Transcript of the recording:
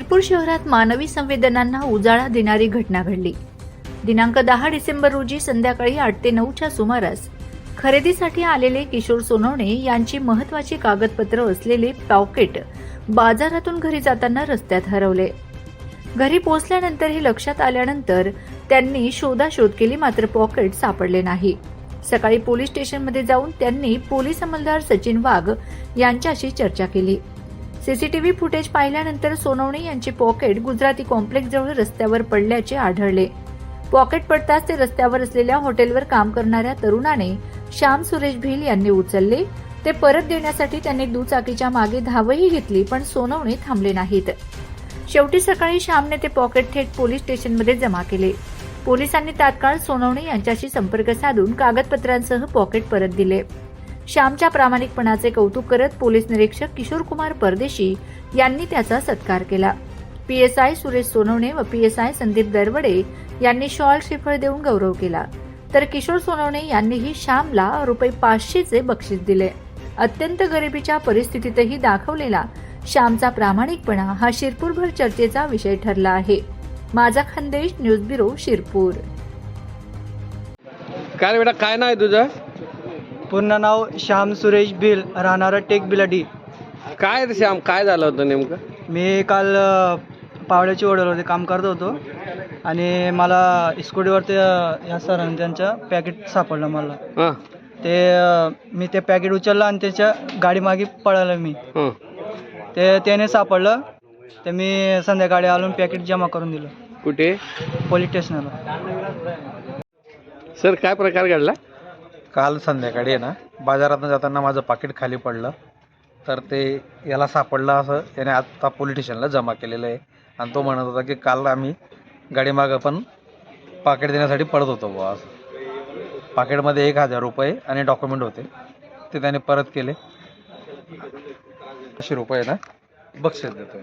शिरपूर शहरात मानवी संवेदनांना उजाळा देणारी घटना घडली. दिनांक दहा डिसेंबर रोजी संध्याकाळी आठ ते नऊच्या सुमारास खरेदीसाठी आलेले किशोर सोनवणे यांची महत्वाची कागदपत्र असलेले पॉकेट बाजारातून घरी जाताना रस्त्यात हरवले. घरी पोहोचल्यानंतर हे लक्षात आल्यानंतर त्यांनी शोधाशोध केली मात्र पॉकेट सापडले नाही. सकाळी पोलीस स्टेशनमध्ये जाऊन त्यांनी पोलीस अंमलदार सचिन वाघ यांच्याशी चर्चा केली. सीसीटीव्ही फुटेज पाहिल्यानंतर सोनवणे यांचे पॉकेट गुजराती कॉम्प्लेक्सजवळ रस्त्यावर पडल्याचे आढळले. पॉकेट पडताच ते रस्त्यावर असलेल्या हॉटेलवर काम करणाऱ्या तरुणाने श्याम सुरेश भिल यांनी उचलले. ते परत देण्यासाठी त्यांनी दुचाकीच्या मागे धावही घेतली पण सोनवणे थांबले नाहीत. शेवटी सकाळी श्यामने ते पॉकेट थेट पोलीस स्टेशनमध्ये जमा केले. पोलिसांनी तात्काळ सोनवणे यांच्याशी संपर्क साधून कागदपत्रांसह पॉकेट परत दिले. श्यामच्या प्रामाणिकपणाचे कौतुक करत पोलीस निरीक्षक किशोर कुमार परदेशी यांनी त्याचा सत्कार केला. पीएसआय सुरेश सोनवणे व पीएसआय संदीप दरवडे यांनी शॉल श्रीफळ देऊन गौरव केला. तर किशोर सोनवणे यांनीही श्यामला रुपये पाचशेचे बक्षीस दिले. अत्यंत गरिबीच्या परिस्थितीतही दाखवलेला श्यामचा प्रामाणिकपणा हा शिरपूरभर चर्चेचा विषय ठरला आहे. माझा खानदेश न्यूज ब्युरो शिरपूर. काय बेटा काय नाही तुझं? पूर्ण नाव श्याम सुरेश भिल राहणारा टेक बिलाडी. काय रे श्याम काय झालं होतं नेमकं? मी काल अ, पावड्याची ऑर्डरवरती काम करत होतो आणि मला स्कूटीवरती ह्या सरांनी त्यांचं पॅकेट सापडलं मला. हां. ते अ, मी ते पॅकेट उचललं आणि त्याच्या गाडीमागे पळालं मी. हां. ते त्याने सापडलं. ते मी संध्याकाळी आलो पॅकेट जमा करून दिलं. कुठे? पोलीस स्टेशनला. सर काय प्रकार घडला? काल संध्याकाळी आहे ना बाजारातून जाताना माझं पाकिट खाली पडलं. तर ते याला सापडलं असं याने आत्ता पोलीस स्टेशनला जमा केलेलं आहे. आणि तो म्हणत होता की काल आम्ही गाडीमागं पण पाकिट देण्यासाठी पडत होतो बुवा असं. पाकिटमध्ये एक हजार रुपये आणि डॉक्युमेंट होते. ते त्याने परत केले. अशे रुपये ना बक्षीस देतोय.